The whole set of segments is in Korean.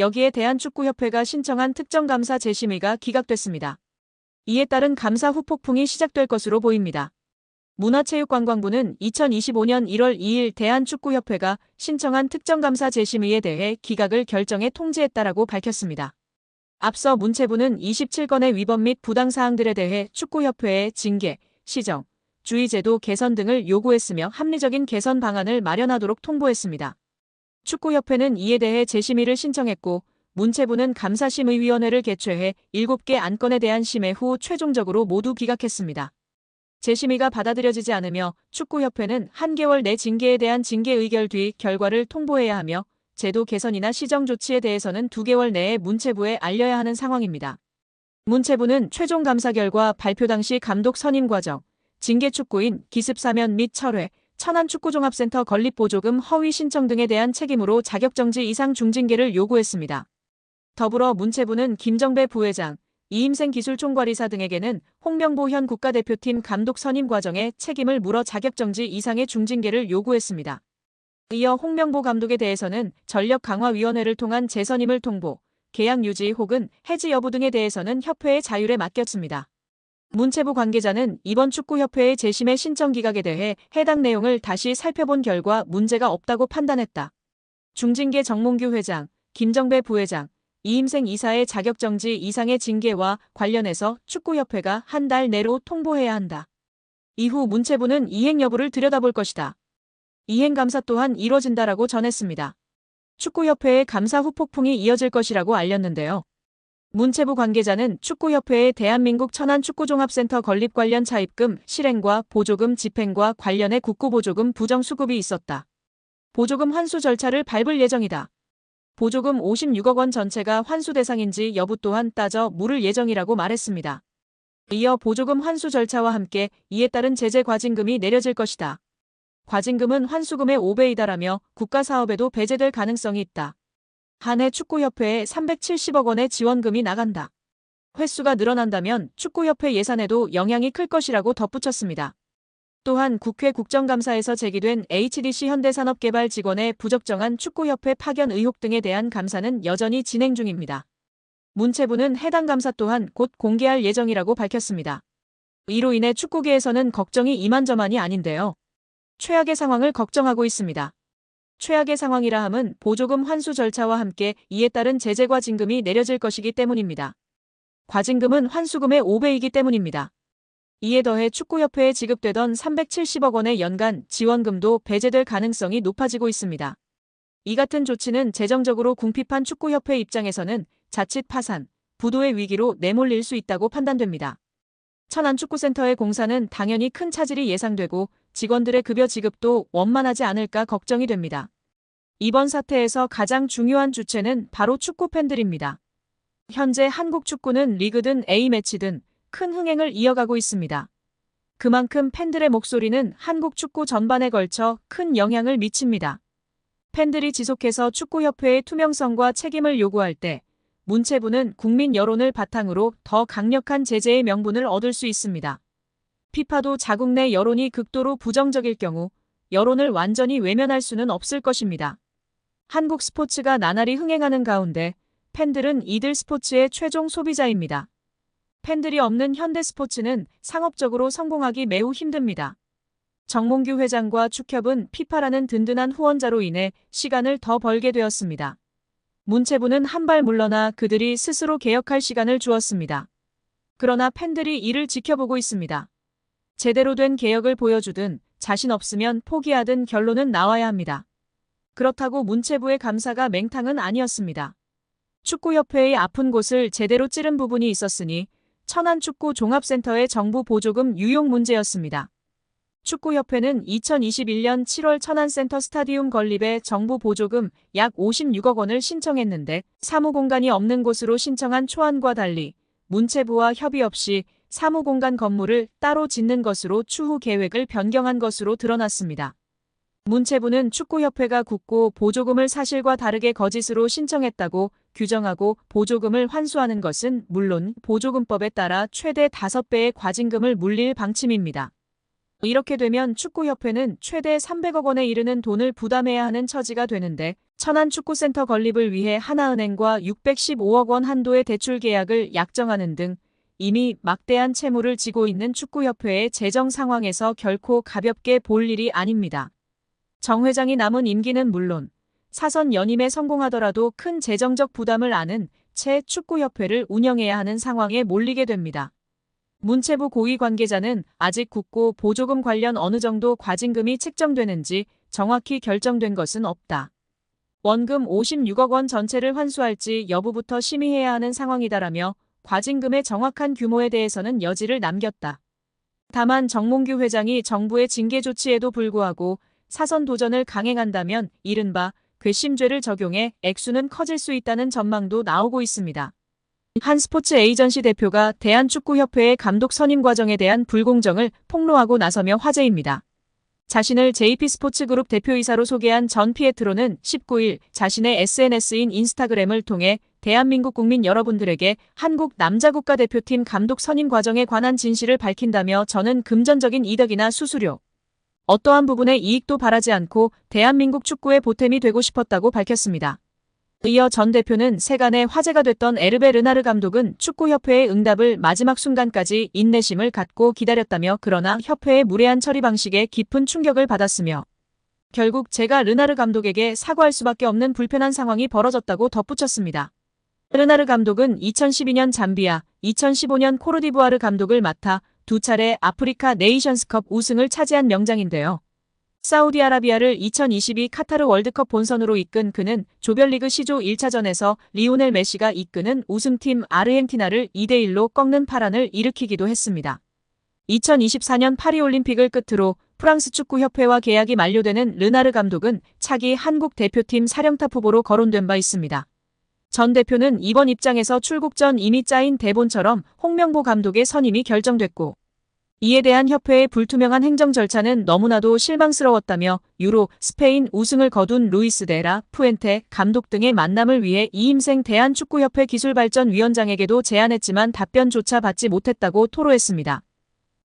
여기에 대한축구협회가 신청한 특정감사 재심의가 기각됐습니다. 이에 따른 감사 후 폭풍이 시작될 것으로 보입니다. 문화체육관광부는 2025년 1월 2일 대한축구협회가 신청한 특정감사 재심의에 대해 기각을 결정해 통지했다라고 밝혔습니다. 앞서 문체부는 27건의 위법 및 부당사항들에 대해 축구협회에 징계, 시정, 주의제도 개선 등을 요구했으며 합리적인 개선 방안을 마련하도록 통보했습니다. 축구협회는 이에 대해 재심의를 신청했고 문체부는 감사심의위원회를 개최해 7개 안건에 대한 심의 후 최종적으로 모두 기각했습니다. 재심의가 받아들여지지 않으며 축구협회는 한 개월 내 징계에 대한 징계 의결 뒤 결과를 통보해야 하며 제도 개선이나 시정 조치에 대해서는 두 개월 내에 문체부에 알려야 하는 상황입니다. 문체부는 최종 감사 결과 발표 당시 감독 선임 과정, 징계 축구인 기습 사면 및 철회, 천안축구종합센터 건립보조금 허위 신청 등에 대한 책임으로 자격정지 이상 중징계를 요구했습니다. 더불어 문체부는 김정배 부회장, 이임생 기술총괄이사 등에게는 홍명보 현 국가대표팀 감독 선임 과정에 책임을 물어 자격정지 이상의 중징계를 요구했습니다. 이어 홍명보 감독에 대해서는 전력강화위원회를 통한 재선임을 통보, 계약 유지 혹은 해지 여부 등에 대해서는 협회의 자율에 맡겼습니다. 문체부 관계자는 이번 축구협회의 재심의 신청 기각에 대해 해당 내용을 다시 살펴본 결과 문제가 없다고 판단했다. 중징계 정몽규 회장, 김정배 부회장, 이임생 이사의 자격정지 이상의 징계와 관련해서 축구협회가 한 달 내로 통보해야 한다. 이후 문체부는 이행 여부를 들여다볼 것이다. 이행 감사 또한 이뤄진다라고 전했습니다. 축구협회의 감사 후 폭풍이 이어질 것이라고 알렸는데요. 문체부 관계자는 축구협회의 대한민국 천안축구종합센터 건립 관련 차입금, 실행과 보조금 집행과 관련해 국고보조금 부정수급이 있었다. 보조금 환수 절차를 밟을 예정이다. 보조금 56억 원 전체가 환수 대상인지 여부 또한 따져 물을 예정이라고 말했습니다. 이어 보조금 환수 절차와 함께 이에 따른 제재 과징금이 내려질 것이다. 과징금은 환수금의 5배이다라며 국가사업에도 배제될 가능성이 있다. 한해 축구협회에 370억 원의 지원금이 나간다. 횟수가 늘어난다면 축구협회 예산에도 영향이 클 것이라고 덧붙였습니다. 또한 국회 국정감사에서 제기된 HDC 현대산업개발 직원의 부적정한 축구협회 파견 의혹 등에 대한 감사는 여전히 진행 중입니다. 문체부는 해당 감사 또한 곧 공개할 예정이라고 밝혔습니다. 이로 인해 축구계에서는 걱정이 이만저만이 아닌데요. 최악의 상황을 걱정하고 있습니다. 최악의 상황이라 함은 보조금 환수 절차와 함께 이에 따른 제재과 징금이 내려질 것이기 때문입니다. 과징금은 환수금의 5배이기 때문입니다. 이에 더해 축구협회에 지급되던 370억 원의 연간 지원금도 배제될 가능성이 높아지고 있습니다. 이 같은 조치는 재정적으로 궁핍한 축구협회 입장에서는 자칫 파산, 부도의 위기로 내몰릴 수 있다고 판단됩니다. 천안축구센터의 공사는 당연히 큰 차질이 예상되고 직원들의 급여 지급도 원만하지 않을까 걱정이 됩니다. 이번 사태에서 가장 중요한 주체는 바로 축구 팬들입니다. 현재 한국 축구는 리그든 A매치든 큰 흥행을 이어가고 있습니다. 그만큼 팬들의 목소리는 한국 축구 전반에 걸쳐 큰 영향을 미칩니다. 팬들이 지속해서 축구협회의 투명성과 책임을 요구할 때 문체부는 국민 여론을 바탕으로 더 강력한 제재의 명분을 얻을 수 있습니다. 피파도 자국 내 여론이 극도로 부정적일 경우 여론을 완전히 외면할 수는 없을 것입니다. 한국 스포츠가 나날이 흥행하는 가운데 팬들은 이들 스포츠의 최종 소비자입니다. 팬들이 없는 현대 스포츠는 상업적으로 성공하기 매우 힘듭니다. 정몽규 회장과 축협은 피파라는 든든한 후원자로 인해 시간을 더 벌게 되었습니다. 문체부는 한 발 물러나 그들이 스스로 개혁할 시간을 주었습니다. 그러나 팬들이 이를 지켜보고 있습니다. 제대로 된 개혁을 보여주든 자신 없으면 포기하든 결론은 나와야 합니다. 그렇다고 문체부의 감사가 맹탕은 아니었습니다. 축구협회의 아픈 곳을 제대로 찌른 부분이 있었으니 천안축구 종합센터의 정부 보조금 유용 문제였습니다. 축구협회는 2021년 7월 천안센터 스타디움 건립에 정부 보조금 약 56억 원을 신청했는데 사무공간이 없는 곳으로 신청한 초안과 달리 문체부와 협의 없이 사무공간 건물을 따로 짓는 것으로 추후 계획을 변경한 것으로 드러났습니다. 문체부는 축구협회가 굳고 보조금을 사실과 다르게 거짓으로 신청했다고 규정하고 보조금을 환수하는 것은 물론 보조금법에 따라 최대 5배의 과징금을 물릴 방침입니다. 이렇게 되면 축구협회는 최대 300억 원에 이르는 돈을 부담해야 하는 처지가 되는데 천안 축구센터 건립을 위해 하나은행과 615억 원 한도의 대출 계약을 약정하는 등 이미 막대한 채무를 지고 있는 축구협회의 재정 상황에서 결코 가볍게 볼 일이 아닙니다. 정 회장이 남은 임기는 물론 사선 연임에 성공하더라도 큰 재정적 부담을 안은 채 축구협회를 운영해야 하는 상황에 몰리게 됩니다. 문체부 고위 관계자는 아직 국고 보조금 관련 어느 정도 과징금이 책정되는지 정확히 결정된 것은 없다. 원금 56억 원 전체를 환수할지 여부부터 심의해야 하는 상황이다라며 과징금의 정확한 규모에 대해서는 여지를 남겼다. 다만 정몽규 회장이 정부의 징계 조치에도 불구하고 사선 도전을 강행한다면 이른바 괘씸죄를 적용해 액수는 커질 수 있다는 전망도 나오고 있습니다. 한 스포츠 에이전시 대표가 대한축구협회의 감독 선임 과정에 대한 불공정을 폭로하고 나서며 화제입니다. 자신을 JP스포츠그룹 대표이사로 소개한 전 피에트로는 19일 자신의 SNS인 인스타그램을 통해 대한민국 국민 여러분들에게 한국 남자 국가대표팀 감독 선임 과정에 관한 진실을 밝힌다며 저는 금전적인 이득이나 수수료, 어떠한 부분의 이익도 바라지 않고 대한민국 축구의 보탬이 되고 싶었다고 밝혔습니다. 이어 전 대표는 세간의 화제가 됐던 에르베 르나르 감독은 축구협회의 응답을 마지막 순간까지 인내심을 갖고 기다렸다며 그러나 협회의 무례한 처리 방식에 깊은 충격을 받았으며 결국 제가 르나르 감독에게 사과할 수밖에 없는 불편한 상황이 벌어졌다고 덧붙였습니다. 르나르 감독은 2012년 잠비아, 2015년 코르디부아르 감독을 맡아 두 차례 아프리카 네이션스컵 우승을 차지한 명장인데요. 사우디아라비아를 2022 카타르 월드컵 본선으로 이끈 그는 조별리그 시조 1차전에서 리오넬 메시가 이끄는 우승팀 아르헨티나를 2대1로 꺾는 파란을 일으키기도 했습니다. 2024년 파리올림픽을 끝으로 프랑스 축구협회와 계약이 만료되는 르나르 감독은 차기 한국 대표팀 사령탑 후보로 거론된 바 있습니다. 전 대표는 이번 입장에서 출국 전 이미 짜인 대본처럼 홍명보 감독의 선임이 결정됐고 이에 대한 협회의 불투명한 행정 절차는 너무나도 실망스러웠다며 유로, 스페인 우승을 거둔 루이스 데라, 푸엔테 감독 등의 만남을 위해 이임생 대한축구협회 기술발전위원장에게도 제안했지만 답변조차 받지 못했다고 토로했습니다.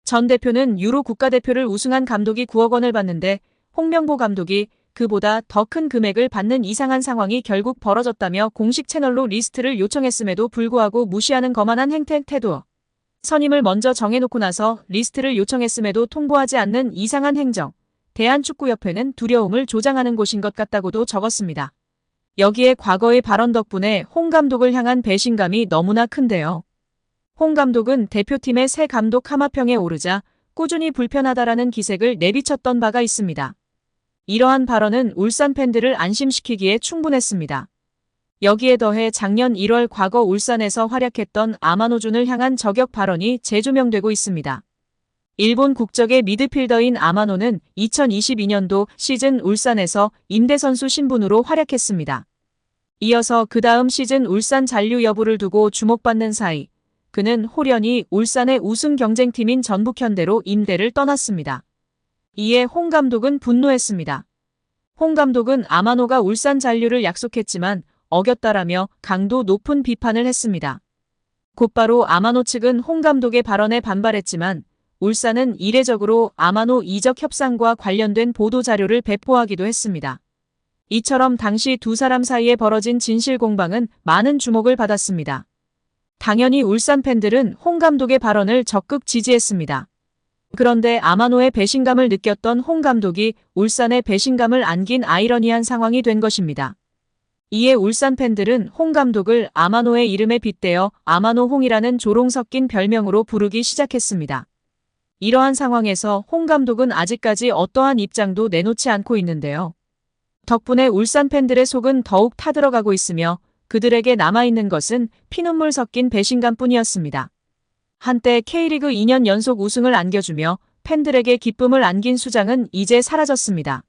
전 대표는 유로 국가대표를 우승한 감독이 9억 원을 받는데 홍명보 감독이 그보다 더 큰 금액을 받는 이상한 상황이 결국 벌어졌다며 공식 채널로 리스트를 요청했음에도 불구하고 무시하는 거만한 행태 태도. 선임을 먼저 정해놓고 나서 리스트를 요청했음에도 통보하지 않는 이상한 행정. 대한축구협회는 두려움을 조장하는 곳인 것 같다고도 적었습니다. 여기에 과거의 발언 덕분에 홍 감독을 향한 배신감이 너무나 큰데요. 홍 감독은 대표팀의 새 감독 하마평에 오르자 꾸준히 불편하다라는 기색을 내비쳤던 바가 있습니다. 이러한 발언은 울산 팬들을 안심시키기에 충분했습니다. 여기에 더해 작년 1월 과거 울산에서 활약했던 아마노준을 향한 저격 발언이 재조명되고 있습니다. 일본 국적의 미드필더인 아마노는 2022년도 시즌 울산에서 임대선수 신분으로 활약했습니다. 이어서 그 다음 시즌 울산 잔류 여부를 두고 주목받는 사이 그는 홀연히 울산의 우승 경쟁팀인 전북현대로 임대를 떠났습니다. 이에 홍 감독은 분노했습니다. 홍 감독은 아마노가 울산 잔류를 약속했지만 어겼다라며 강도 높은 비판을 했습니다. 곧바로 아마노 측은 홍 감독의 발언에 반발했지만 울산은 이례적으로 아마노 이적 협상과 관련된 보도 자료를 배포하기도 했습니다. 이처럼 당시 두 사람 사이에 벌어진 진실 공방은 많은 주목을 받았습니다. 당연히 울산 팬들은 홍 감독의 발언을 적극 지지했습니다. 그런데 아마노의 배신감을 느꼈던 홍 감독이 울산의 배신감을 안긴 아이러니한 상황이 된 것입니다. 이에 울산 팬들은 홍 감독을 아마노의 이름에 빗대어 아마노 홍이라는 조롱 섞인 별명으로 부르기 시작했습니다. 이러한 상황에서 홍 감독은 아직까지 어떠한 입장도 내놓지 않고 있는데요. 덕분에 울산 팬들의 속은 더욱 타들어가고 있으며 그들에게 남아있는 것은 피눈물 섞인 배신감 뿐이었습니다. 한때 K리그 2년 연속 우승을 안겨주며 팬들에게 기쁨을 안긴 수장은 이제 사라졌습니다.